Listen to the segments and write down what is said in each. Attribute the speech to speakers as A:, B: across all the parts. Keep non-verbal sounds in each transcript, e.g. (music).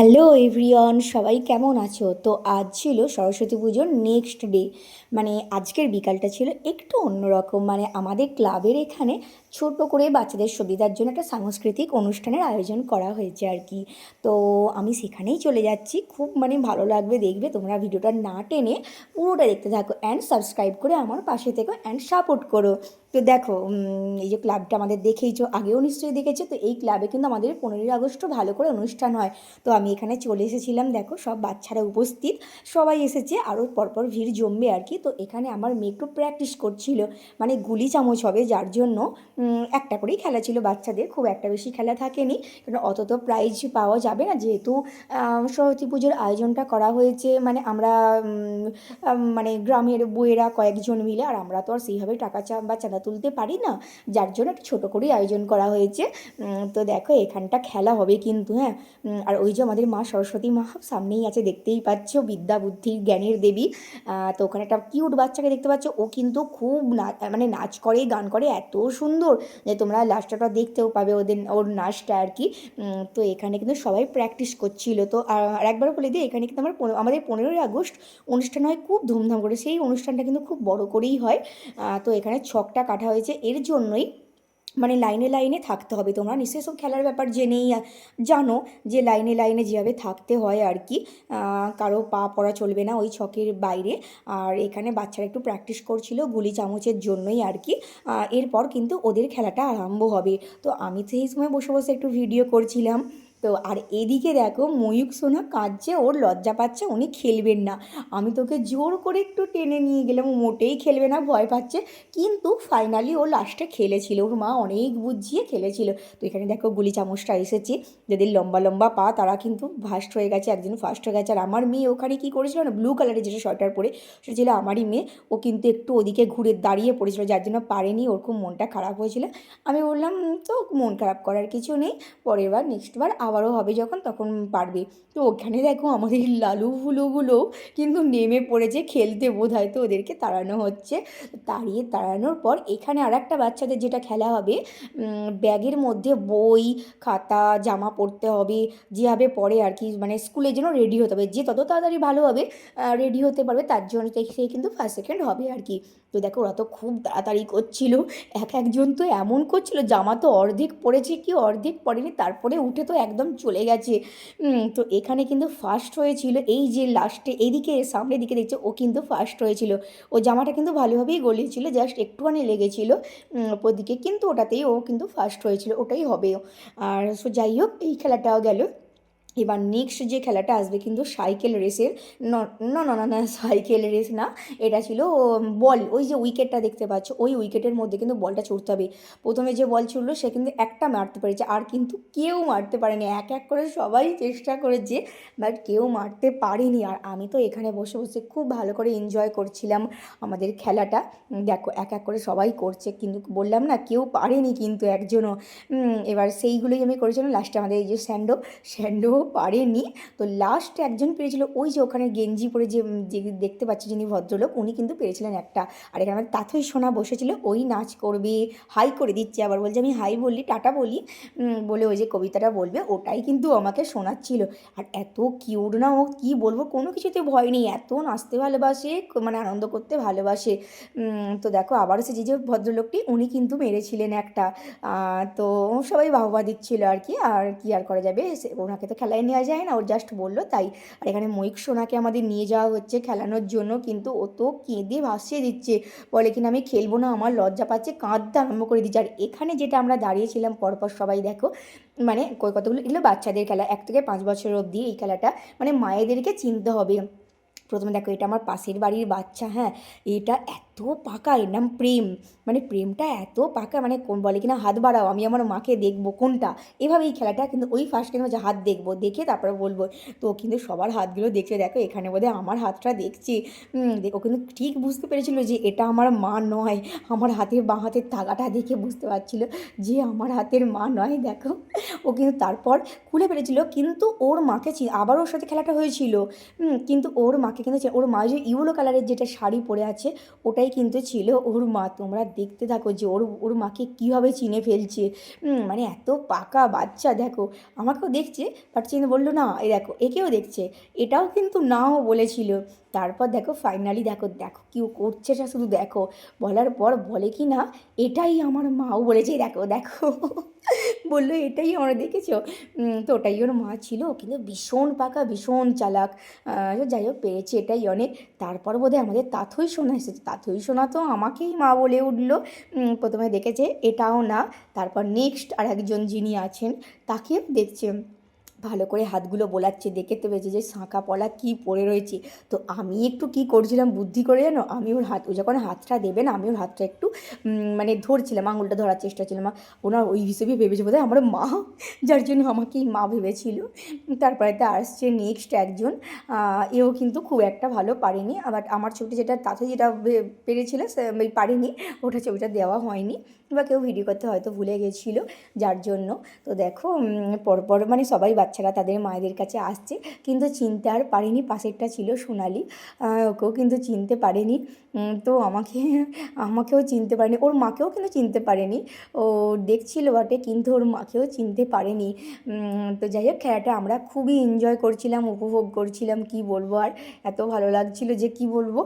A: Hello everyone, সবাই কেমন আছো? তো আজ ছিল সরস্বতী পুজোর নেক্সট ডে মানে আজকের বিকালটা ছিল একটু অন্যরকম। মানে আমাদের ক্লাবের এখানে ছোট করে বাচ্চাদের সুবিধার জন্য একটা সাংস্কৃতিক অনুষ্ঠানের আয়োজন করা হয়েছে আর কি। তো আমি সেখানেই চলে যাচ্ছি। খুব মানে ভালো লাগবে দেখবে। তোমরা ভিডিওটা না টেনে পুরোটা দেখতে থাকো অ্যান্ড সাবস্ক্রাইব করে আমার পাশে থেকো অ্যান্ড সাপোর্ট করো। তো দেখো এই যে ক্লাবটা আমাদের দেখেইছো, আগেও নিশ্চয়ই দেখেছ, তো এই ক্লাবে কিন্তু আমাদের পনেরোই আগস্ট ভালো করে অনুষ্ঠান হয়। তো আমি এখানে চলে এসেছিলাম, দেখো, সব বাচ্চারা উপস্থিত, সবাই এসেছে, আরও পরপর ভিড় জমবে আর কি। তো এখানে আমার মেয়ে একটু প্র্যাকটিস করছিল মানে গুলি চামচ হবে যার জন্য একটা করেই খেলা ছিল। বাচ্চাদের খুব একটা বেশি খেলা থাকেনি। কারণ অত তো প্রাইজ পাওয়া যাবে না। যেহেতু সরস্বতী পুজোর আয়োজনটা করা হয়েছে মানে আমরা মানে গ্রামের বইয়েরা কয়েকজন মিলে, আর আমরা তো আর সেইভাবে টাকা চা বা চাঁদা তুলতে পারি না। যার জন্য একটা ছোটো করেই আয়োজন করা হয়েছে। তো দেখো, এখানটা খেলা হবে কিন্তু হ্যাঁ। আর ওই যে আমাদের মা সরস্বতী মা সামনেই আছে, দেখতেই পাচ্ছ, বিদ্যা বুদ্ধি জ্ঞানের দেবী। তো ওখানে একটা কিউট বাচ্চাকে দেখতে পাচ্ছ, ও কিন্তু খুব না মানে নাচ করে, গান করে, এত সুন্দর। যে তোমরা লাস্টটা দেখতেও পাবে ওদের, ওর নাচটা আর কি। তো এখানে কিন্তু সবাই প্র্যাকটিস করছিল। তো আর একবার বলে দিই, এখানে কিন্তু আমার আমাদের পনেরোই আগস্ট অনুষ্ঠান হয় খুব ধুমধাম করে। সেই অনুষ্ঠানটা কিন্তু খুব বড় করেই হয়। তো এখানে ছকটা কাটা হয়েছে। এর জন্যই মানে লাইনে লাইনে থাকতে হবে। তোমরা নিশ্চয়ই সব খেলার ব্যাপার জেনেই জানো যে লাইনে লাইনে যেভাবে থাকতে হয় আর কি। কারও পা পড়া চলবে না ওই ছকের বাইরে। আর এখানে বাচ্চারা একটু প্র্যাকটিস করছিল গুলি চামচের জন্যই আর কি। এরপর কিন্তু ওদের খেলাটা আরম্ভ হবে। তো আমি এই সময় বসে বসে একটু ভিডিও করছিলাম। তো আর এদিকে দেখো ময়ূক সোনা কাঁদছে, ওর লজ্জা পাচ্ছে, উনি খেলবেন না। আমি তোকে জোর করে একটু টেনে নিয়ে গেলাম, ও মোটেই খেলবে না, ভয় পাচ্ছে। কিন্তু ফাইনালি ও লাস্টে খেলেছিল, ওর মা অনেক বুঝিয়ে খেলেছিল। তো এখানে দেখো গুলি চামচটা এসেছে, যাদের লম্বা লম্বা পা, তারা কিন্তু ফার্স্ট হয়ে গেছে, একজন ফার্স্ট হয়ে গেছে। আর আমার মেয়ে ওখানে কী করেছিল না ব্লু কালারের যেটা সোয়েটার পরে, সেটা ছিল আমারই মেয়ে। ও কিন্তু একটু ওদিকে ঘুরে দাঁড়িয়ে পড়েছিল, যার জন্য পারেনি, ওর খুব মনটা খারাপ হয়েছিল। আমি বললাম তো মন খারাপ করার কিছু নেই, পরের বার নেক্সট বার আবারও হবে যখন, তখন পারবে। তো ওখানে দেখো আমাদের লালু ফুলুগুলো কিন্তু নেমে পড়েছে খেলতে বোধ হয় তো ওদেরকে তাড়ানো হচ্ছে। তাড়িয়ে তাড়ানোর পর এখানে আর একটা বাচ্চাদের যেটা খেলা হবে ব্যাগের মধ্যে বই, খাতা, জামা পরতে হবে, যেভাবে পরে আর কি মানে স্কুলের জন্য রেডি হতে হবে। যে তত তাড়াতাড়ি ভালোভাবে রেডি হতে পারবে, তার জন্য সে কিন্তু ফার্স্ট সেকেন্ড হবে আর কি। তো দেখো ওরা তো খুব তাড়াতাড়ি করছিল। এক একজন তো এমন করছিল, জামা তো অর্ধেক পড়েছে কি অর্ধেক পড়েনি, তারপরে উঠে তো একদম চলে গেছে। তো এখানে কিন্তু ফার্স্ট হয়েছিল, এই যে লাস্টে এইদিকে সামনের দিকে দেখছে, ও কিন্তু ফার্স্ট হয়েছিল। ও জামাটা কিন্তু ভালোভাবেই গলিয়েছিল জাস্ট একটুখানি লেগেছিল। ওপর দিকে কিন্তু ওটাতেই ও কিন্তু ফার্স্ট হয়েছিল, ওটাই হবে আর, সো যাই হোক, এই খেলাটাও গেল। এবার নেক্সট যে খেলাটা আসবে কিন্তু সাইকেল রেসের ন- না না না সাইকেল রেস না, এটা ছিল বল ওই যে উইকেটটা দেখতে পাচ্ছ, ওই উইকেটের মধ্যে কিন্তু বলটা ছুটতে হবে। প্রথমে যে বল ছুটলো, সে কিন্তু একটা মারতে পেরেছে, আর কিন্তু কেউ মারতে পারেনি, এক এক করে সবাই চেষ্টা করেছে বাট কেউ মারতে পারেনি। আর আমি তো এখানে বসে বসে খুব ভালো করে এনজয় করছিলাম আমাদের খেলাটা। দেখো, এক এক করে সবাই করছে, কিন্তু বললাম না, কেউ পারেনি কিন্তু একজনও। এবার সেইগুলোই আমি করেছিলাম লাস্টে আমাদের এই যে স্যান্ডো স্যান্ডো পারেনি তো লাস্ট একজন পেরেছিল, ওই যে ওখানে গেঞ্জি পরে যে যে দেখতে পাচ্ছি যিনি ভদ্রলোক, উনি কিন্তু পেরেছিলেন একটা। আর এখানে আমার তাথই সোনা বসেছিল, ওই নাচ করবে হাই করে দিচ্ছে, আবার বলছে, আমি হাই বললি, টাটা বলি। বলে ওই যে কবিতাটা বলবে, ওটাই কিন্তু আমাকে শোনাচ্ছিল। আর এত কিউট না ও, কী বলব, কোনো কিছুতে ভয় নেই, এত নাচতে ভালোবাসে মানে আনন্দ করতে ভালোবাসে। তো দেখো, আবার সে যে যে ভদ্রলোকটি, উনি কিন্তু মেরেছিলেন একটা। তো সবাই বাহবা দিচ্ছিল আর কি আর কি আর করা যাবে ওনাকে তো খেলায় নেওয়া যায় না, ওর জাস্ট বলল তাই। আর এখানে ময়ূক সোনাকে আমাদের নিয়ে যাওয়া হচ্ছে খেলানোর জন্য, কিন্তু ও তো কেঁদে ভাসিয়ে দিচ্ছে। বলে কিনা, আমি খেলব না, আমার লজ্জা পাচ্ছে, কাঁদতে আরম্ভ করে দিচ্ছে। আর এখানে যেটা আমরা দাঁড়িয়েছিলাম পরপর সবাই দেখো মানে কতগুলো, এগুলো বাচ্চাদের খেলা, এক থেকে পাঁচ বছর অবধি এই খেলাটা মানে মায়েদেরকে চিনতে হবে। প্রথমে দেখো, এটা আমার পাশের বাড়ির বাচ্চা হ্যাঁ এটা এত পাকা, এর নাম প্রেম। মানে প্রেমটা এত পাকা মানে কোন বলে কিনা হাত বাড়াও, আমি আমার মাকে দেখব কোনটা? এভাবে এই খেলাটা কিন্তু ওই ফার্স্ট কিন্তু হাত দেখব, দেখে তারপরে বলব, তো কিন্তু সবার হাতগুলো দেখছে, দেখো এখানে বোধহয় আমার হাতটা দেখছি। দেখো কিন্তু ঠিক বুঝতে পেরেছিল যে এটা আমার মা নয়, আমার হাতের বাঁ হাতের তাগাটা দেখে বুঝতে পারছিল যে আমার হাতের মা নয়, দেখো। ও কিন্তু তারপর খুলে ফেলেছিল, কিন্তু ওর মাকে আবার ওর সাথে খেলাটা হয়েছিল। কিন্তু ওর মাকে কিন্তু ওর মা যে ইউলো কালারের যেটা শাড়ি পরে আছে, ওটাই কিন্তু ছিল ওর মা। তোমরা দেখতে থাকো যে ওর ওর মাকে কীভাবে চিনে ফেলছে। মানে এত পাকা বাচ্চা, দেখো। আমাকেও দেখছে বাট চিনে বলল, না, এই দেখো, একেও দেখছে। এটাও কিন্তু নাও বলেছিল। তারপর দেখো ফাইনালি দেখো দেখো কি ও করছে সেটা শুধু দেখো। বলার পর বলে কি না, এটাই আমার মাও বলেছে, দেখো দেখো। বলল, এটাই আমরা দেখেছ? তো ওটাই ওর মা ছিল, কিন্তু ভীষণ পাকা, ভীষণ চালাক। যাই হোক, পেরেছি এটাই অনেক। তারপর বোধহয় আমাদের তাথই শোনা এসেছে। তাথই শোনা তো আমাকেই মা বলে উঠল। প্রথমে দেখেছে এটাও না। তারপর নেক্সট আর একজন যিনি আছেন, তাকেও দেখছে। ভালো করে হাতগুলো বোলাচ্ছে, দেখে তো পেয়েছে যে শাঁখা পলা কী পড়ে রয়েছে। তো আমি একটু কি করছিলাম বুদ্ধি করে জানো? আমি ওর হাত, ও যখন হাতটা দেবে না, আমি ওর হাতটা একটু মানে ধরছিলাম, আঙুলটা ধরার চেষ্টা ছিলাম। ওনার ওই হিসেবে ভেবেছে বোধহয় আমার মা, যার জন্য আমাকেই মা ভেবেছিল। তারপরে তো আসছে নেক্সট একজন এও কিন্তু খুব একটা ভালো পারেনি। আবার আমার ছবিটা যেটা, তাতে যেটা পেরেছিল পারিনি, ওটা ছবিটা দেওয়া হয়নি। বা কেউ ভিডিও করতে হয়তো ভুলে গেছিল, যার জন্য। তো দেখো পরপর মানে সবাই বাচ্চারা তাদের মায়েদের কাছে আসছে। কিন্তু চিনতে আর পারেনি, পাশেরটা ছিল সোনালি। ওকেও কিন্তু চিনতে পারেনি। তো আমাকে, আমাকেও চিনতে পারেনি। ওর মাকেও কিন্তু চিনতে পারেনি। ও দেখছিল বটে, কিন্তু ওর মাকেও চিনতে পারেনি। তো যাই হোক, খেলাটা আমরা খুবই এনজয় করছিলাম, উপভোগ করছিলাম, কি বলব আর? এত ভালো লাগছিল যে কি বলব?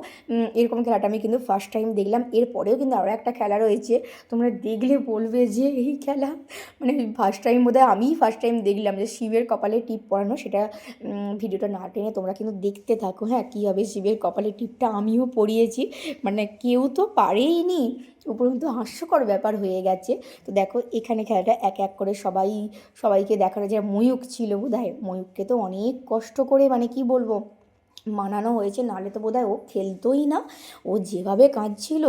A: এরকম খেলাটা আমি কিন্তু ফার্স্ট টাইম দেখলাম। এরপরেও কিন্তু আরও একটা খেলা রয়েছে। তোমরা দেখলে বলবে যে এই খেলা মানে ফার্স্ট টাইম বোধহয় আমিই ফার্স্ট টাইম দেখলাম যে শিবের কপালে টিপ পরানো, সেটা ভিডিওটা না টেনে তোমরা কিন্তু দেখতে থাকো হ্যাঁ কী হবে শিবের কপালে টিপটা আমিও পরিয়েছি। মানে কেউ তো পারেইনি। উপরন্তু হাস্যকর ব্যাপার হয়ে গেছে। তো দেখো, এখানে খেলাটা এক এক করে সবাই, সবাইকে দেখানো যায়। ময়ূক ছিল বোধ হয় ময়ূককে তো অনেক কষ্ট করে মানে কি বলব? মানানো হয়েছে, নাহলে তো বোধহয় ও খেলতোই না। ও যেভাবে কাঁদছিল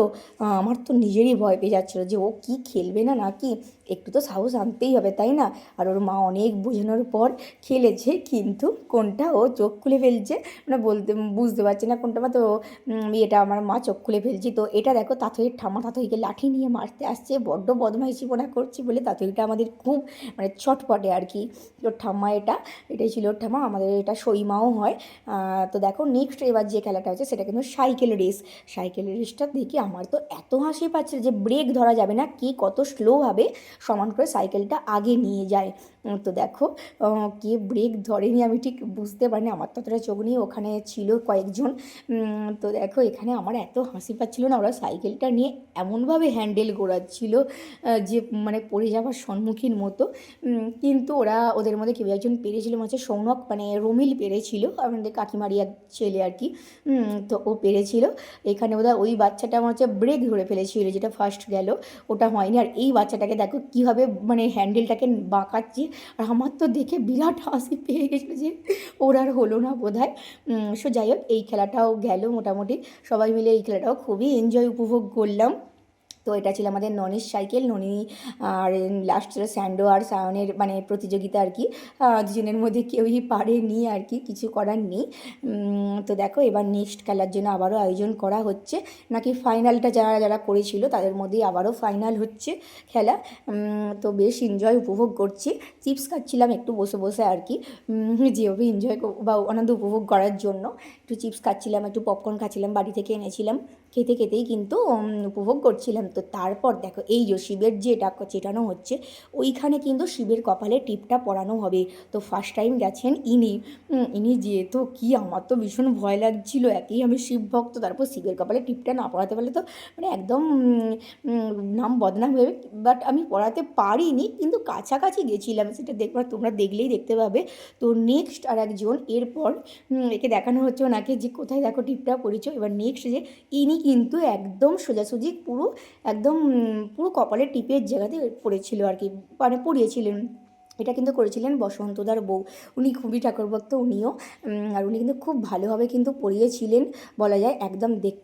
A: আমার তো নিজেরই ভয় পেয়ে যাচ্ছিল যে ও কি খেলবে না নাকি একটু তো সাহস আনতেই হবে, তাই না? আর ওর মা অনেক বোঝানোর পর খেলেছে, কিন্তু কোনটা ও চোখ খুলে ফেলছে মানে বলতে, বুঝতে পারছে না কোনটা মা তো এটা আমার মা চোখ খুলে ফেলছি। তো এটা দেখো, তাঁতইয়ের ঠামা তাঁতইকে লাঠি নিয়ে মারতে আসছে, বড্ড বদমাইশিপনা করছি বলে তাঁতইটা আমাদের খুব মানে ছটপটে আর কি। ওর ঠাম্মা এটা, এটাই ছিল ওর ঠাম্মা, আমাদের এটা সইমাও হয় তো দেখো নেক্সট এবার যে খেলাটা হচ্ছে সেটা কিন্তু সাইকেল রেস সাইকেল রেসটা দেখি আমার তো এত হাসি পাচ্ছে যে ব্রেক ধরা যাবে না, কে কত স্লোভাবে সমান করে সাইকেলটা আগে নিয়ে যায়। তো দেখো কে ব্রেক ধরেনি আমি ঠিক বুঝতে পারিনি, আমার তো অতটা চোখ নেই, ওখানে ছিল কয়েকজন। তো দেখো, এখানে আমার এত হাসি পাচ্ছিল না, ওরা সাইকেলটা নিয়ে এমনভাবে হ্যান্ডেল ঘোরাচ্ছিল যে মানে পড়ে যাওয়ার সম্মুখীন মতো। কিন্তু ওরা ওদের মধ্যে কেউ একজন পেরেছিল হচ্ছে সৌনক মানে রমিল পেরেছিল, আমাদের কাকিমারি ছেলে আর কি। তো ও পেরেছিল। এখানে বোধহয় ওই বাচ্চাটা আমার হচ্ছে ব্রেক ধরে ফেলেছিল, যেটা ফার্স্ট গেল, ওটা হয়নি। আর এই বাচ্চাটাকে দেখো, কীভাবে মানে হ্যান্ডেলটাকে বাঁকাচ্ছে আর আমার তো দেখে বিরাট হাসি পেয়ে গেছিল যে ওর আর হলো না বোধ হয় সো যাই হোক, এই খেলাটাও গেল মোটামুটি। সবাই মিলে এই খেলাটাও খুবই এনজয় উপভোগ করলাম। তো এটা ছিল আমাদের ননির সাইকেল, ননি, আর লাস্ট ছিল স্যান্ডো আর সায়নের মানে প্রতিযোগিতা আর কি। দুজনের মধ্যে কেউই পারেনি আর কি, কিছু করার নেই। তো দেখো এবার নেক্সট খেলার জন্য আবারও আয়োজন করা হচ্ছে। নাকি ফাইনালটা যারা যারা করেছিল তাদের মধ্যেই আবারও ফাইনাল হচ্ছে খেলা। তো বেশ এনজয় উপভোগ করছি। চিপস খাচ্ছিলাম একটু বসে বসে আর কি। যেভাবে এনজয় বা আনন্দ উপভোগ করার জন্য একটু চিপস খাচ্ছিলাম, একটু পপকর্ন খাচ্ছিলাম, বাড়ি থেকে এনেছিলাম। খেতে খেতেই কিন্তু উপভোগ করছিলাম। তো তারপর দেখো, এই যে শিবের যে এটা চেটানো হচ্ছে, ওইখানে কিন্তু শিবের কপালে টিপটা পরানো হবে। তো ফার্স্ট টাইম গেছেন ইনি। ইনি যেহেতু কি, আমার তো ভীষণ ভয় লাগছিল, একই আমি শিব ভক্ত, তারপর শিবের কপালে টিপটা না পড়াতে পারলে তো মানে একদম নাম বদনাম হয়ে বাট আমি পড়াতে পারিনি, কিন্তু কাছাকাছি গেছিলাম, সেটা দেখবার তোমরা দেখলেই দেখতে পাবে। তো নেক্সট আর একজন এরপর একে দেখানো হচ্ছে ওনাকে যে কোথায় দেখো টিপটা পড়েছো, এবার নেক্সট যে ইনি কিন্তু একদম সোজাসুজি পুরো একদম পুরো কপালে টিপের জায়গাতে পড়েছিল আর কি মানে পড়িয়েছিলেন। এটা কিন্তু করেছিলেন বসন্তদার বউ। উনি খুবই ঠাকুরভক্ত, উনিও। আর উনি কিন্তু খুব ভালোভাবে কিন্তু পড়িয়েছিলেন, বলা যায় একদম দেখ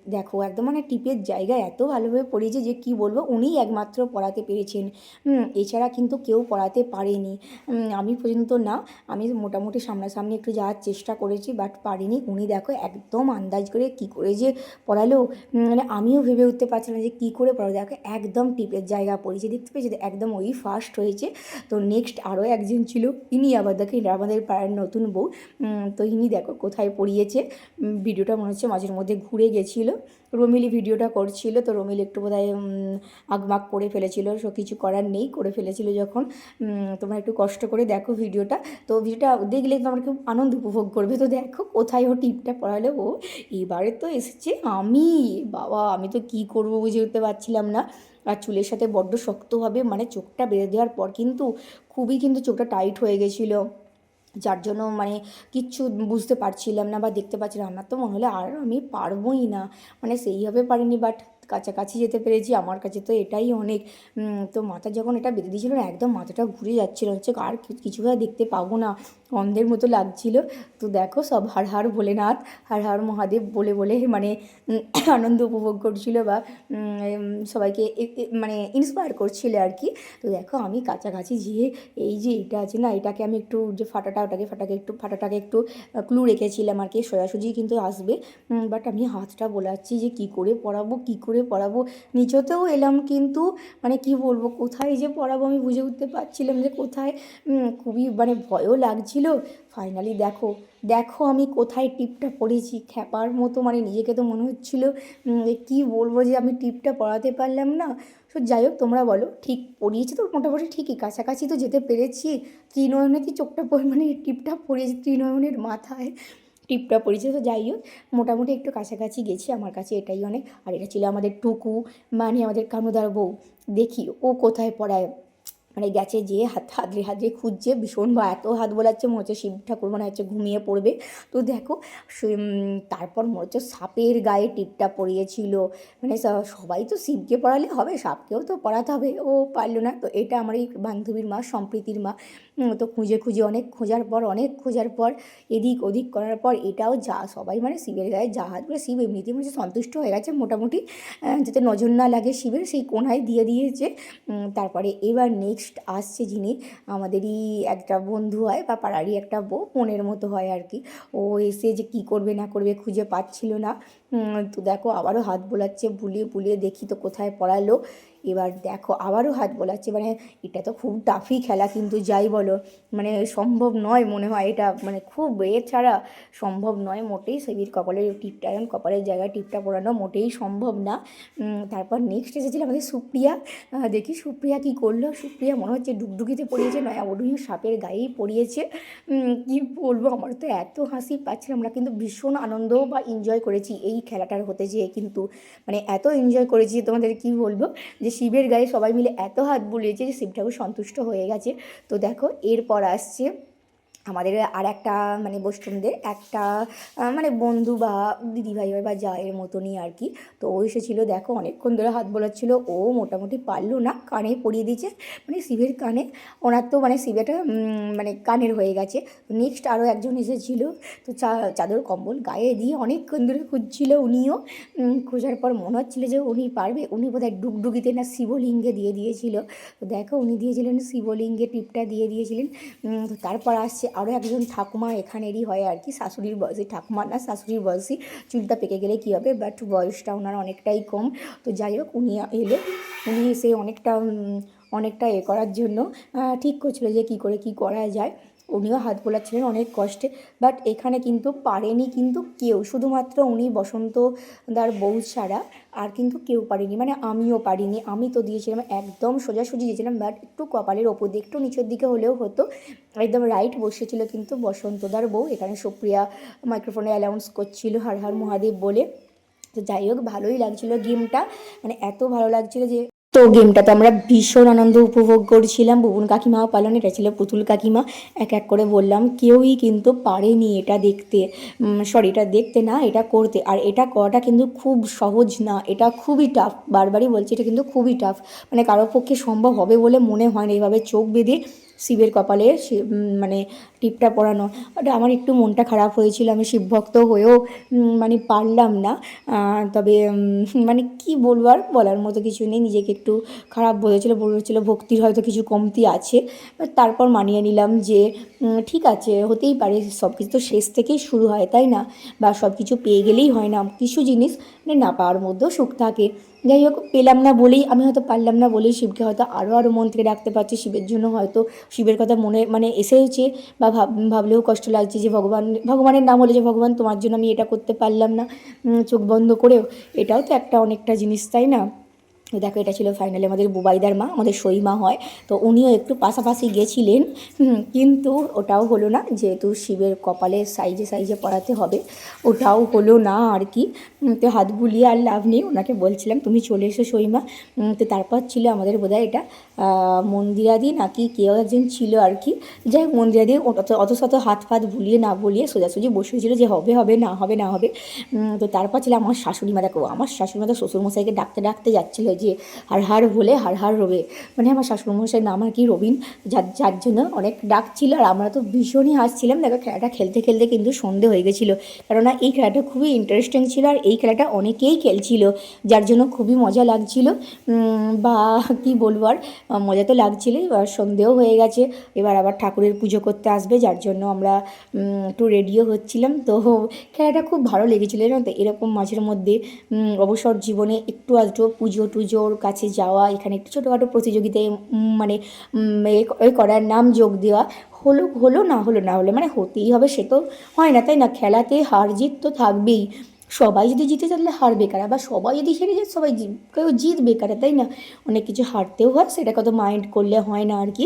A: একদম মানে টিপের জায়গায় এত ভালোভাবে পড়িয়েছে যে কি বলব, উনিই একমাত্র পড়াতে পেরেছেন। এছাড়া কিন্তু কেউ পড়াতে পারেনি। আমি পর্যন্ত না, আমি মোটামুটি সামনাসামনি একটু যাওয়ার চেষ্টা করেছি, বাট পারিনি। উনি দেখো একদম আন্দাজ করে কি করে যে পড়ালো। মানে আমিও ভেবে উঠতে পারছি না যে কী করে পড়ালো। দেখো একদম টিপের জায়গা পড়েছে দেখতে পেয়েছি? একদম ওই ফার্স্ট হয়েছে। তো নেক্সট আরও আরও একজন ছিল। ইনি আবার দেখো আমাদের পাড়ার নতুন বউ। তো ইনি দেখো কোথায় পড়িয়েছে। ভিডিওটা মনে হচ্ছে মাঝের মধ্যে ঘুরে গেছিল। রমিলি ভিডিওটা করছিল। তো রমিল একটু বোধহয় আগমাগ করে ফেলেছিল। সো কিছু করার নেই, করে ফেলেছিল যখন। তোমরা একটু কষ্ট করে দেখো ভিডিওটা। তো ভিডিওটা দেখলে তোমরা খুব আনন্দ উপভোগ করবে। তো দেখো কোথায় ও টিপটা পড়ালো। ও, এবারে তো এসেছে আমি। বাবা, আমি তো কি করব বুঝে উঠতে পারছিলাম না। আর চুলের সাথে বড্ড শক্তভাবে মানে চোখটা বেঁধে দেওয়ার পর কিন্তু খুবই কিন্তু চোখটা টাইট হয়ে গেছিল। যার জন্য মানে কিচ্ছু বুঝতে পারছিলাম না বা দেখতে পাচ্ছিলাম আমার তো মনে হলো, আর আমি পারবোই না। মানে সেইভাবে পারিনি বাট কাছাকাছি যেতে পেরেছি, আমার কাছে তো এটাই অনেক। তো মাথা যখন এটা বেঁধে দিয়েছিল একদম মাথাটা ঘুরে যাচ্ছিল। হচ্ছে, আর কি- কিছুটা দেখতে পাবো না। অন্ধের মতো লাগছিল। তো দেখো সব হার হার ভোলেনাথ, হার হার মহাদেব বলে বলে মানে (clears throat) আনন্দ উপভোগ করছিল বা সবাইকে মানে ইন্সপায়ার করছিল আর কি। তো দেখো আমি কাছাকাছি যেয়ে এই যে এটা আছে না, এটাকে আমি একটু যে ফাটাটা, ওটাকে ফাটাকে একটু, ফাটাটাকে একটু ক্লু রেখেছিলাম আর কি, সোজাসুজি কিন্তু আসবে। বাট আমি হাতটা বোলাচ্ছি যে কি করে পড়াবো, কি করে পড়াবো। নিচতেও এলাম কিন্তু মানে কি বলব, কোথায় যে পড়াবো আমি বুঝে উঠতে পারছিলাম যে কোথায়। খুবই মানে ভয়ও লাগছিল ফাইনালি দেখো। দেখো আমি কোথায় টিপটা পড়েছি। খ্যাপার মতো মানে নিজেকে তো মনে হচ্ছিল কি বলব যে আমি টিপটা পড়াতে পারলাম না। তো যাই হোক, তোমরা বলো, ঠিক পড়িয়েছি তো? মোটামুটি ঠিকই, কাছাকাছি তো যেতে পেরেছি। ত্রিনয়নে কি চোখটা মানে টিপটা পড়িয়েছি ত্রিনয়নের মাথায় টিপটা পড়েছে। তো যাই হোক, মোটামুটি একটু কাছাকাছি গেছি। আমার কাছে এটাই অনেক। আর এটা ছিল আমাদের টুকু মানে আমাদের কানুদার বউ। দেখি ও কোথায় পড়ায়। মানে গেছে যে হাত হাতড়ে হাতড়ে খুঁজছে, ভীষণ বা এত হাত বোলাচ্ছে, মনে হচ্ছে শিব ঠাকুর মনে হচ্ছে ঘুমিয়ে পড়বে। তো দেখো তারপর মনে হচ্ছে সাপের গায়ে টিপটা পরিয়েছিল। মানে সবাই তো শিবকে পড়ালে হবে, সাপকেও তো পড়াতে হবে, ও পারল না। তো এটা আমার এই বান্ধবীর মা, সম্প্রীতির মা তো খুঁজে খুঁজে অনেক খোঁজার পর, অনেক খোঁজার পর, এদিক ওদিক করার পর, এটাও যা, সবাই মানে শিবের গায়ে যা হাত করে শিব এমনিতেই মানে সন্তুষ্ট হয়ে গেছে মোটামুটি যাতে নজর না লাগে শিবের, সেই কোনায় দিয়ে দিয়েছে। তারপরে এবার নেক্সট আসছে যিনি, আমাদেরই একটা বন্ধু হয় বা পাড়ারই একটা বউ, মনের মতো হয় আর কি। ও এসে যে কি করবে না করবে খুঁজে পাচ্ছিল না। তো দেখো আবারও হাত বোলাচ্ছে, বুলিয়ে বুলিয়ে দেখি তো কোথায় পড়ালো। এবার দেখো আবারও হাত বোলাচ্ছে মানে এটা তো খুব টাফই খেলা কিন্তু যাই বলো মানে সম্ভব নয় মনে হয় এটা মানে খুব এ ছাড়া সম্ভব নয়, মোটেই সেবির কপালের টিপটা এখন কপালের জায়গায় টিপটা পড়ানো মোটেই সম্ভব না। তারপর নেক্সট এসেছিল আমাদের সুপ্রিয়া দেখি সুপ্রিয়া কী করল, সুপ্রিয়া মনে হচ্ছে ডুগডুগিতে পড়িয়েছে, নয় ওডুহি সাপের গায়েই পড়িয়েছে। কি বলব, আমার তো এত হাসি পাচ্ছিল আমরা কিন্তু ভীষণ আনন্দ বা এনজয় করেছি এই খেলাটার হতে যেয়ে কিন্তু মানে এত এনজয় করেছি তোমাদের কি বলব, যে শিবের গায়ে সবাই মিলে এত হাত বুলিয়েছে যে শিব ঠাকুর সন্তুষ্ট হয়ে গেছে। তো দেখো, এরপর আসছে আমাদের আর একটা মানে বৈষ্ণবদের একটা মানে বন্ধু বা দিদিভাই বা জায়ের মতনই আর কি। তো ও এসেছিল, দেখো, অনেকক্ষণ ধরে হাত বোলাচ্ছিলো। ও মোটামুটি পারল না, কানে পরিয়ে দিয়েছে মানে শিবের কানে। ওনার তো মানে শিবেটা মানে কানের হয়ে গেছে। নেক্সট আরও একজন এসেছিল, তো চা, চাদর, কম্বল গায়ে দিয়ে অনেকক্ষণ ধরে খুঁজছিল উনিও। খোঁজার পর মনে হচ্ছিল যে উনি পারবে, উনি বোধহয় ডুগডুগিতে না শিবলিঙ্গে দিয়ে দিয়েছিল। তো দেখো, উনি দিয়েছিলেন শিবলিঙ্গে টিপটা দিয়ে দিয়েছিলেন। তো তারপর আসছে আরও একজন ঠাকুমা এখানেরই হয় আর কি, শাশুড়ির বয়সী ঠাকুমা না, শাশুড়ির বয়সী চুলটা পেকে গেলে কী হবে? বাট বয়সটা ওনার অনেকটাই কম। তো যাই হোক, উনি এলে, উনি এসে অনেকটা অনেকটা এ করার জন্য ঠিক করছিল যে কি করে কি করা যায়। উনিও হাত বোলাচ্ছিলেন অনেক কষ্টে বাট এখানে কিন্তু পারেনি কিন্তু কেউ। শুধুমাত্র উনি বসন্ত দার বউ ছাড়া আর কিন্তু কেউ পারেনি মানে আমিও পারিনি। আমি তো দিয়েছিলাম একদম সোজাসুজি দিয়েছিলাম বাট একটু কপালের ওপর দিয়ে, একটু নিচের দিকে হলেও হতো। একদম রাইট বসেছিল কিন্তু বসন্তদার বউ। এখানে সুপ্রিয়া মাইক্রোফোনে অ্যানাউন্স করছিল হর হর মহাদেব বলে। তো যাই হোক, ভালোই লাগছিল গেমটা। মানে এত ভালো লাগছিল যে তো গেমটাতে আমরা ভীষণ আনন্দ উপভোগ করছিলাম। বুবুন কাকিমাও পালন, এটা ছিল পুতুল কাকিমা। এক এক করে বললাম, কেউই কিন্তু পারেনি এটা দেখতে। সরি এটা দেখতে না, এটা করতে। আর এটা করাটা কিন্তু খুব সহজ না, এটা খুবই টাফ বারবারই বলছি, এটা কিন্তু খুবই টাফ মানে কারোর পক্ষে সম্ভব হবে বলে মনে হয় না, এইভাবে চোখ বেঁধে শিবের কপালে মানে টিপটা পরানো। ওটা আমার একটু মনটা খারাপ হয়েছিল, আমি শিবভক্ত হয়েও মানে পারলাম না। তবে মানে কি বলব আর বলার মতো কিছু নেই। নিজেকে একটু খারাপ বলেছিল বলেছিল ভক্তির হয়তো কিছু কমতি আছে। তারপর মানিয়ে নিলাম যে ঠিক আছে, হতেই পারে সব কিছু তো শেষ থেকেই শুরু হয়, তাই না? বা সব কিছু পেয়ে গেলেই হয় না। কিছু জিনিস মানে না পাওয়ার মধ্যেও সুখ থাকে। যাই হোক, পেলাম না বলেই, আমি হয়তো পারলাম না বলেই শিবকে হয়তো আরও আরও মন থেকে ডাকতে পারছি। শিবের জন্য হয়তো শিবের কথা মনে মানে এসেছে বা ভাব, ভাবলেও কষ্ট লাগছে যে ভগবান, ভগবানের নাম হলে যে ভগবান, তোমার জন্য আমি এটা করতে পারলাম না চোখ বন্ধ করেও। এটাও তো একটা অনেকটা জিনিস, তাই না? দেখো, এটা ছিল ফাইনালি আমাদের বুবাইদার মা, আমাদের সই মা হয়। তো উনিও একটু পাশাপাশি গেছিলেন কিন্তু ওটাও হলো না, যেহেতু শিবের কপালে সাইজে সাইজে পড়াতে হবে, ওটাও হলো না আর কি। তো হাত বুলিয়ে আর লাভ নেই, ওনাকে বলছিলাম, তুমি চলে এসো সইমা তো তারপর ছিল আমাদের বোধহয় এটা মন্দিরাদি নাকি কেউ একজন ছিল আর কি। যাই হোক, মন্দিরাদি অত অত শত হাত ফাত বুলিয়ে না বলিয়ে সোজাসুজি বসেছিল যে হবে হবে, না হবে না হবে। তো তারপর ছিল আমার শাশুড়ি মা। দেখো, আমার শাশুড়ি মা তো শ্বশুরমশাইকে ডাকতে ডাকতে যাচ্ছিল যে হার হার বলে হার হার রবে মানে আমার শাশুড়মশাই নাম আর কি রবিন? যার যার জন্য অনেক ডাক ছিল আর আমরা তো ভীষণই হাসছিলাম। দেখো খেলাটা খেলতে খেলতে কিন্তু সন্ধে হয়ে গেছিল। কেননা এই খেলাটা খুবই ইন্টারেস্টিং ছিল আর এই খেলাটা অনেকেই খেলছিল, যার জন্য খুবই মজা লাগছিল। বা কি বলব আর? মজা তো লাগছিল, এবার সন্ধেও হয়ে গেছে। এবার আবার ঠাকুরের পুজো করতে আসবে, যার জন্য আমরা একটু রেডিও হচ্ছিলাম। তো খেলাটা খুব ভালো লেগেছিলো, জানো তো? এরকম মাঝের মধ্যে অবসর জীবনে একটু আধটু পুজো টুজোর কাছে যাওয়া, এখানে একটু ছোটোখাটো প্রতিযোগিতায় মানে এ করার নাম যোগ দেওয়া, হলো হলো না হলো না হলো মানে হতেই হবে সে তো হয় না, তাই না? খেলাতে হার জিত তো থাকবেই। সবাই যদি জিতে তাহলে হার বেকার বা সবাই যদি হেরে যায় সবাই কেউ জিত কারা, তাই না? অনেক কিছু হারতেও হয় সেটা কত মাইন্ড করলে হয় না আর কি।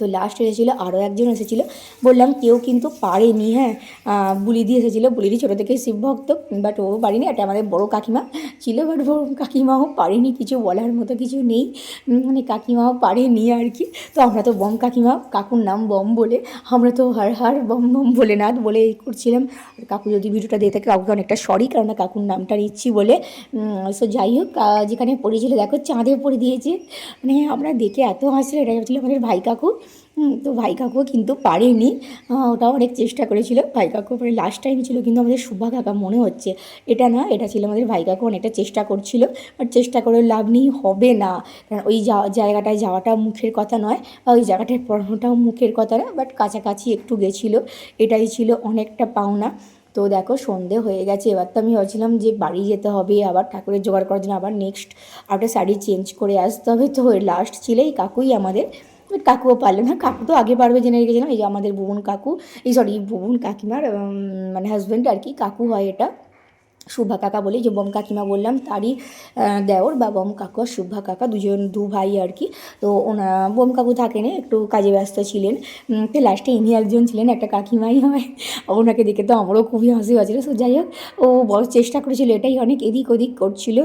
A: তো লাস্ট এসেছিল আরও একজন এসেছিল। বললাম কেউ কিন্তু পারেনি হ্যাঁ? আহ, বুলি দিয়ে এসেছিল বুলিদি ছোটো থেকে শিবভক্ত বাট ও পারিনি। এটা আমাদের বড় কাকিমা ছিল বাট বড় কাকিমাও পারেনি কিছু বলার মতো কিছু নেই। মানে কাকিমাও পারেনি আর কি। তো আমরা তো বম কাকিমা কাকুর নাম বম বলে আমরা তো হার হার বম বম বলে না বলে এই করছিলাম। কাকু যদি ভিডিওটা দিয়ে থাকে কাকুকে অনেকটা সরি কারণ কাকুর নামটা নিচ্ছি বলে। সো যাই হোক যেখানে পড়েছিল দেখো চাঁদে পড়ে দিয়েছে। মানে আমরা দেখে এত হাসছিল এটা হচ্ছিল আমাদের ভাই কাকু। তো ভাই কাকু কিন্তু পারেনি। ওটাও অনেক চেষ্টা করেছিল। ভাই কাকু পরে লাস্ট টাইম ছিল কিন্তু আমাদের শুভা কাকা, মনে হচ্ছে। এটা না, এটা ছিল আমাদের ভাই কাকু অনেকটা চেষ্টা করছিল বাট চেষ্টা করে লাভ নেই, হবে না। কারণ ওই জায়গাটায় যাওয়াটা মুখের কথা নয়, বা ওই জায়গাটায় পড়ানোটাও মুখের কথা না বাট কাছাকাছি একটু গেছিল। এটাই ছিল অনেকটা পাওনা। তো দেখো, সন্ধে হয়ে গেছে। এবার তো আমি ভাবছিলাম যে বাড়ি যেতে হবে, আবার ঠাকুরের জোগাড় করার জন্য আবার নেক্সট একটা শাড়ি চেঞ্জ করে আসতে হবে। তো লাস্ট ছিল এই কাকুই আমাদের। বাট কাকুও পারল না। কাকু তো আগে পারবে জেনে রেখেছিলাম, এই যে আমাদের ভুবন কাকু, এই সরি ভুবন কাকিমার মানে হাজব্যান্ড আর কি, কাকু হয় এটা। শুভা কাকা বলি, যে বম কাকিমা বললাম, তারই দেওর বা বম কাকু আর শুভা কাকা দুজন দু ভাই আর কি। তো ওনা, বম কাকু থাকেনি, একটু কাজে ব্যস্ত ছিলেন। তো লাস্টে ইনি একজন ছিলেন, একটা কাকিমাই হয়। ওনাকে দেখে তো আমারও খুবই হাসি পাচ্ছিল। সো যাই হোক, ও বড় চেষ্টা করেছিল, এটাই অনেক এদিক ওদিক করছিল।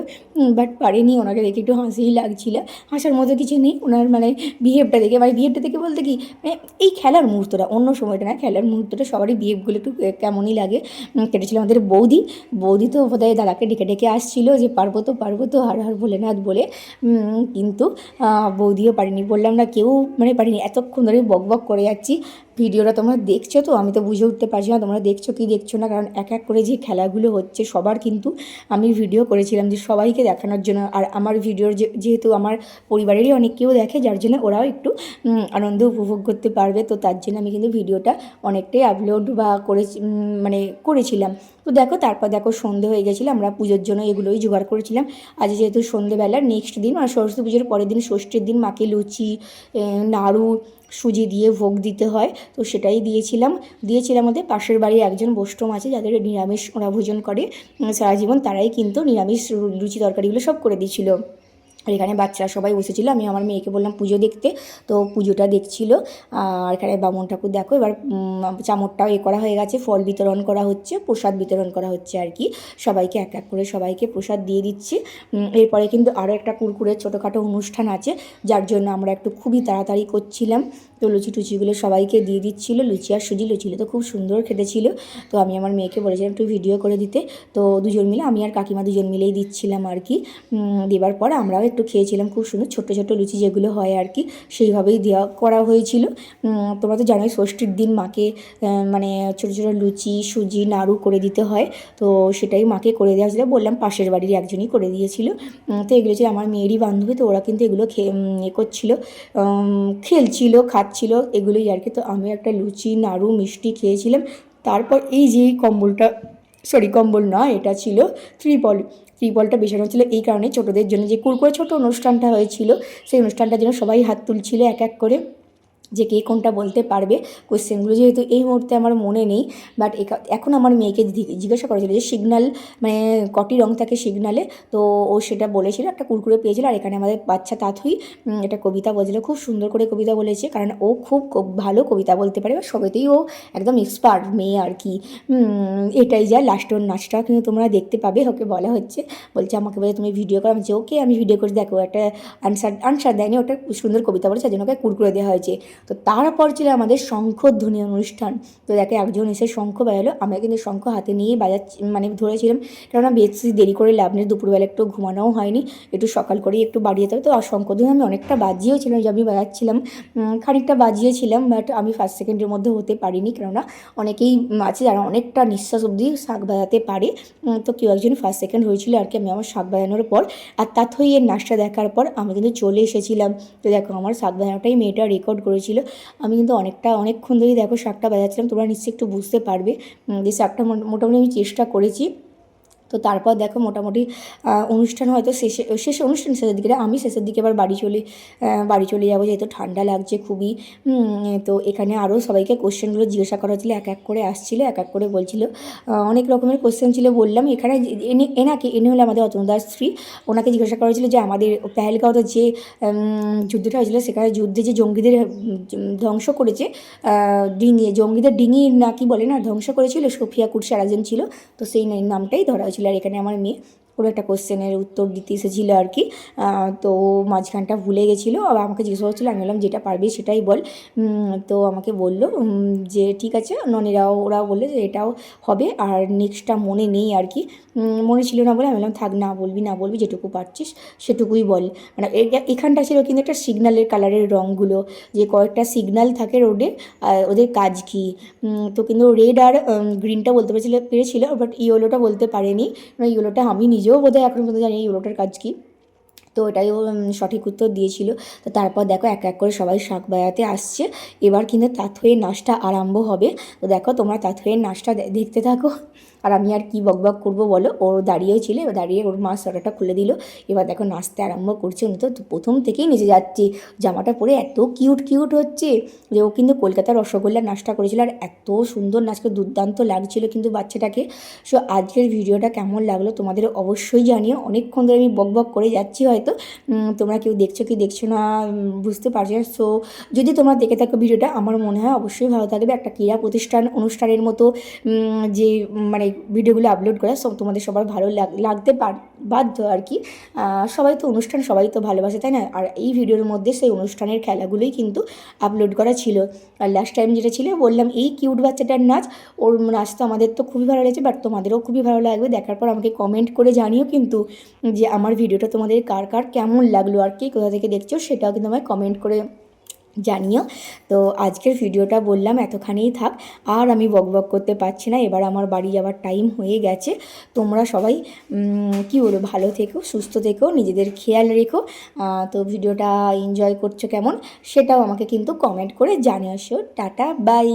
A: বাট পারেনি, ওনাকে দেখে একটু হাসিই লাগছিল। হাসার মতো কিছু নেই, ওনার মানে বিহেভটা দেখে মানে বিহেভটা দেখে বলতে কি মানে এই খেলার মুহূর্তটা, অন্য সময়টা না, খেলার মুহূর্তটা সবারই বিহেভগুলো একটু কেমনই লাগে। কেটেছিল আমাদের বৌদি। বৌদি তো বোধহয় দাদাকে ডেকে ডেকে আসছিল যে, পারব তো পারব তো, হার হার ভোলেনাথ বলে। কিন্তু বৌদিও পারিনি। বললাম, না, কেউ মানে পারিনি। এতক্ষণ ধরে বক বক করে যাচ্ছি। ভিডিওটা তোমরা দেখছ তো? আমি তো বুঝে উঠতে পারছি না তোমরা দেখছ কি দেখছ না? কারণ এক এক করে যে খেলাগুলো হচ্ছে সবার কিন্তু আমি ভিডিও করেছিলাম যে সবাইকে দেখানোর জন্য। আর আমার ভিডিওর যেহেতু আমার পরিবারেরই অনেক কেউ দেখে, যার জন্য ওরাও একটু আনন্দ উপভোগ করতে পারবে। তো তার জন্য আমি কিন্তু ভিডিওটা অনেকটাই আপলোড বা করে মানে করেছিলাম। তো দেখো, তারপর দেখো সন্ধে হয়ে গেছিল, আমরা পুজোর জন্য এগুলোই জোগাড় করেছিলাম। আজ যেহেতু সন্ধেবেলা নেক্সট দিন আর সরস্বতী পুজোর পরের দিন ষষ্ঠীর দিন মাকে লুচি নাড়ু সুজি দিয়ে ভোগ দিতে হয়। তো সেটাই দিয়েছিলাম। দিয়েছিলাম আমাদের পাশের বাড়ির একজন বৈষ্ণব আছে, যাদের নিরামিষ ওরা ভোজন করে। সারা জীবন তারাই কিন্তু নিরামিষ লুচি তরকারিগুলো সব করে দিয়েছিল। আর এখানে বাচ্চারা সবাই বসেছিল। আমি আমার মেয়েকে বললাম, পুজো দেখতে। তো পুজোটা দেখছিল। আর এখানে বামন ঠাকুর, দেখো, এবার চামচটাও এ করা হয়ে গেছে। ফল বিতরণ করা হচ্ছে, প্রসাদ বিতরণ করা হচ্ছে আর কি। সবাইকে এক এক করে সবাইকে প্রসাদ দিয়ে দিচ্ছি। এরপরে কিন্তু আরও একটা কুরকুরের ছোটোখাটো অনুষ্ঠান আছে, যার জন্য আমরা একটু খুবই তাড়াতাড়ি করছিলাম। তো লুচি টুচিগুলো সবাইকে দিয়ে দিচ্ছিল, লুচি আর সুজি। লুচিগুলো তো খুব সুন্দর খেতে ছিল তো আমি আমার মেয়েকে বলেছিলাম, একটু ভিডিও করে দিতে। তো দুজন মিলে, আমি আর কাকিমা দুজন মিলেই দিচ্ছিলাম আর কি। দেবার পর আমরাও একটু খেয়েছিলাম খুব সুন্দর ছোট্ট ছোট্ট লুচি যেগুলো হয় আর কি, সেইভাবেই দেওয়া করা হয়েছিল। তোমরা তো জানোই ষষ্ঠীর দিন মাকে মানে ছোটো ছোটো লুচি, সুজি, নাড়ু করে দিতে হয়। তো সেটাই মাকে করে দেওয়া ছিল বললাম পাশের বাড়ির একজনই করে দিয়েছিল। তো এগুলো ছিল আমার মেয়েরই বান্ধবী, তো ওরা কিন্তু এগুলো খেয়ে এ করছিল। খেলছিল, খাচ্ছিল, এগুলোই আর কি। তো আমি একটা লুচি, নাড়ু, মিষ্টি খেয়েছিলাম। তারপর এই যে কম্বলটা সরি কম্বল নয়, এটা ছিল ত্রিপল। ত্রিপলটা বেসানো ছিল এই কারণে ছোটোদের জন্য যে কুরকুরে ছোটো অনুষ্ঠানটা হয়েছিল, সেই অনুষ্ঠানটার জন্য সবাই হাত তুলছিল এক এক করে। যে কে কোনটা বলতে পারবে কোশ্চেনগুলো যেহেতু এই মুহূর্তে আমার মনে নেই বাট এখন আমার মেয়েকে জিজ্ঞাসা করেছিল যে সিগনাল মানে কটি রং থাকে সিগনালে তো ও সেটা বলেছিল একটা কুরকুরে পেয়েছিল আর এখানে আমাদের বাচ্চা উম, একটা কবিতা বলছিল খুব সুন্দর করে কবিতা বলেছে কারণ ও খুব ভালো কবিতা বলতে পারে সবেতেই ও একদম এক্সপার্ট মেয়ে আর কি। এটাই যা লাস্ট ওর নাচটাও কিন্তু তোমরা দেখতে পাবে ওকে বলা হচ্ছে। বলছে আমাকে বলে তুমি ভিডিও করো। আমি বলছি, ওকে আমি ভিডিও করে দেখো একটা আনসার আনসার দেয়নি ওটা সুন্দর কবিতা বলেছে জন্য ওকে কুরকুরে দেওয়া হয়েছে। তো তারপর ছিল আমাদের শঙ্খধ্বনি অনুষ্ঠান। তো দেখে একজন এসে শঙ্খ বাজালো, আমরা কিন্তু শঙ্খ হাতে নিয়ে বাজাচ্ছি মানে ধরেছিলাম, কেননা বেশি দেরি করে লাভ নেই, দুপুরবেলা একটু ঘুমানোও হয়নি, একটু সকাল করেই একটু বাড়িয়ে যেতে হবে। তো শঙ্খধ্বনি আমি অনেকটা বাজিয়েছিলাম যে আমি বাজাচ্ছিলাম খানিকটা বাজিয়েছিলাম বাট আমি ফার্স্ট সেকেন্ডের মধ্যে হতে পারিনি, কেননা অনেকেই আছে যারা অনেকটা নিঃশ্বাস অবধি শাক বাজাতে পারে তো কেউ একজন ফার্স্ট সেকেন্ড হয়েছিল আর কি, আমি আমার শাক বাজানোর পর, আর তাথই এর নাচটা দেখার পর আমি কিন্তু চলে এসেছিলাম। তো দেখো, আমার শাক বাজানোটাই মেয়েটা রেকর্ড করেছিল। আমি কিন্তু অনেকটা, অনেকক্ষণ ধরেই দেখো শাকটা বাজাচ্ছিলাম, তোমরা নিশ্চয়ই একটু বুঝতে পারবে। যে শাকটা মোট- মোটামুটি আমি চেষ্টা করেছি। তো তারপর দেখো মোটামুটি অনুষ্ঠান হয়তো শেষে শেষে অনুষ্ঠান শেষের দিকে আমি শেষের দিকে এবার বাড়ি চলে বাড়ি চলে যাব যেহেতু ঠান্ডা লাগছে খুবই। তো এখানে আরও সবাইকে কোশ্চেনগুলো জিজ্ঞাসা করা হচ্ছিল, এক এক করে আসছিল, এক এক করে বলছিল। অনেক রকমের কোশ্চেন ছিল বললাম। এখানে এনে, এনাকে, এনে হলে আমাদের অতনুদার স্ত্রী। ওনাকে জিজ্ঞাসা করা হয়েছিল যে আমাদের পেহেলগাঁওতে যে যুদ্ধটা হয়েছিল, সেখানে যুদ্ধে যে জঙ্গিদের ধ্বংস করেছে ডিঙি জঙ্গিদের ডিঙি না কি বলে না, ধ্বংস করেছিল, সোফিয়া কুরশি আর একজন ছিল। তো সেই নামটাই ধরা হয়েছিল। আর এখানে আমার মেয়ে। কোনো একটা কোশ্চেনের উত্তর দিতে এসেছিল আর কি। তো মাঝখানটা ভুলে গেছিল। আবার আমাকে জিজ্ঞেস করছিল, আমি বললাম, যেটা পারবি সেটাই বল। তো আমাকে বলল যে, ঠিক আছে। ননীরাও, ওরাও বলল যে, এটাও হবে। আর নেক্সটটা মনে নেই আর কি। মনে ছিল না বলে আমি বললাম, থাক, না বলবি না বলবি, যেটুকু পারছিস সেটুকুই বল। মানে এখানটা ছিল কিন্তু একটা সিগনালের কালারের রঙগুলো যে কয়েকটা সিগনাল থাকে রোডে ওদের কাজ কী। তো কিন্তু রেড আর গ্রিনটা বলতে পেরেছিল পেরেছিল, বাট ইয়েলোটা বলতে পারেনি। ইয়েলোটা আমি নিজেও বোধহয় এখন পর্যন্ত জানি ইয়েলোটার কাজ কী। তো এটাই সঠিক উত্তর দিয়েছিল। তো তারপর দেখো এক এক করে সবাই শাক বাজাতে আসছে। এবার কিন্তু তাঁত হয়ে নাচটা আরম্ভ হবে। তো দেখো তোমরা তাঁত হয়ে নাচটা দেখতে থাকো। আর আমি আর কি বকবক করব বলো? ও দাঁড়িয়েও ছিল এবার দাঁড়িয়ে ওর মা সোয়েটারটা খুলে দিল এবার দেখো নাচতে আরম্ভ করছে। উনি তো প্রথম থেকেই নেচে যাচ্ছে জামাটা পরে এত কিউট কিউট হচ্ছে যে ও কিন্তু কলকাতার রসগোল্লার নাচটা করেছিল আর এত সুন্দর নাচকে দুর্দান্ত লাগছিল কিন্তু বাচ্চাটাকে। সো আজকের ভিডিওটা কেমন লাগল তোমাদের অবশ্যই জানিও। অনেকক্ষণ ধরে আমি বক বক করে যাচ্ছি হয়তো। তোমরা কেউ দেখছ কি দেখছ না বুঝতে পারছি না। সো যদি তোমরা দেখে থাকো ভিডিওটা আমার মনে হয় অবশ্যই ভালো থাকবে। একটা ক্রীড়া প্রতিষ্ঠান অনুষ্ঠানের মতো যে উম, মানে ভিডিওগুলো আপলোড করা, সব তোমাদের সবার ভালো লাগ- লাগতে বাধ্য আর কি। সবাই তো অনুষ্ঠান, সবাই তো ভালোবাসে, তাই না? আর এই ভিডিওর মধ্যে সেই অনুষ্ঠানের খেলাগুলোই কিন্তু আপলোড করা ছিল। আর লাস্ট টাইম যেটা ছিল, বললাম, এই কিউট বাচ্চাটার নাচ, ওর নাচ তো আমাদের তো খুবই ভালো লেগেছে বাট তোমাদেরও খুবই ভালো লাগবে। দেখার পর আমাকে কমেন্ট করে জানিও কিন্তু যে আমার ভিডিওটা তোমাদের কার কার কেমন লাগল আর কি, কোথা থেকে দেখছ, সেটাও কিন্তু আমায় কমেন্ট করে জানিও। তো আজকের ভিডিওটা বললাম, এতখানেই থাক। আর আমি বক বক করতে পারছি না, এবার আমার বাড়ি যাওয়ার টাইম হয়ে গেছে। তোমরা সবাই কি বলো ভালো থেকো, সুস্থ থেকো, নিজেদের খেয়াল রেখো। তো ভিডিওটা এনজয় করছ কেমন, সেটাও আমাকে কিন্তু কমেন্ট করে জানিও। Tata bye